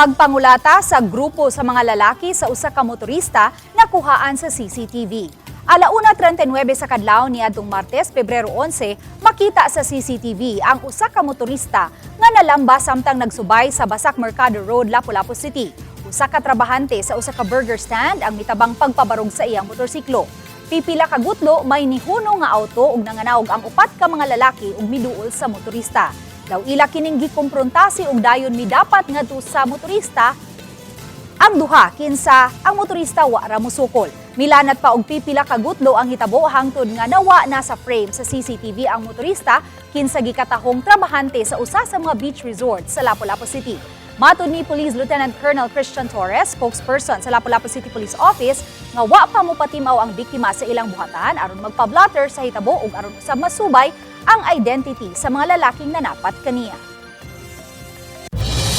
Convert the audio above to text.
Pagpangulata sa grupo sa mga lalaki sa usa ka motorista nakuhaan sa CCTV. Alauna 39 sa kadlaw ni adtong Martes, Pebrero 11, makita sa CCTV ang usa ka motorista nga nalamba samtang nagsubay sa Basak Mercado Road, Lapu-Lapu City. Usa ka trabahante sa usa ka burger stand ang mitabang pagpabarog sa iyang motorsiklo. Pipila ka gutlo may nihuno nga auto ug nanganaog ang upat ka mga lalaki ug miduol sa motorista. Daw ila kining gikomprontasi ug dayon mi dapat ngadto sa motorista ang duha kinsa ang motorista wa ra musukol. Milanat pa og pipila ka gutlo ang hitabo hangtod nga nawa na sa frame sa CCTV ang motorista kinsa gikatahong trabahante sa usa sa mga beach resort sa Lapu-Lapu City. Matod ni Police Lieutenant Colonel Christian Torres, spokesperson sa Lapu-Lapu City Police Office, nga wa pa mo patimaw ang biktima sa ilang buhatan aron magpa-blotter sa hitabo ug aron sa masubay ang identity sa mga lalaking nanapat kaniya.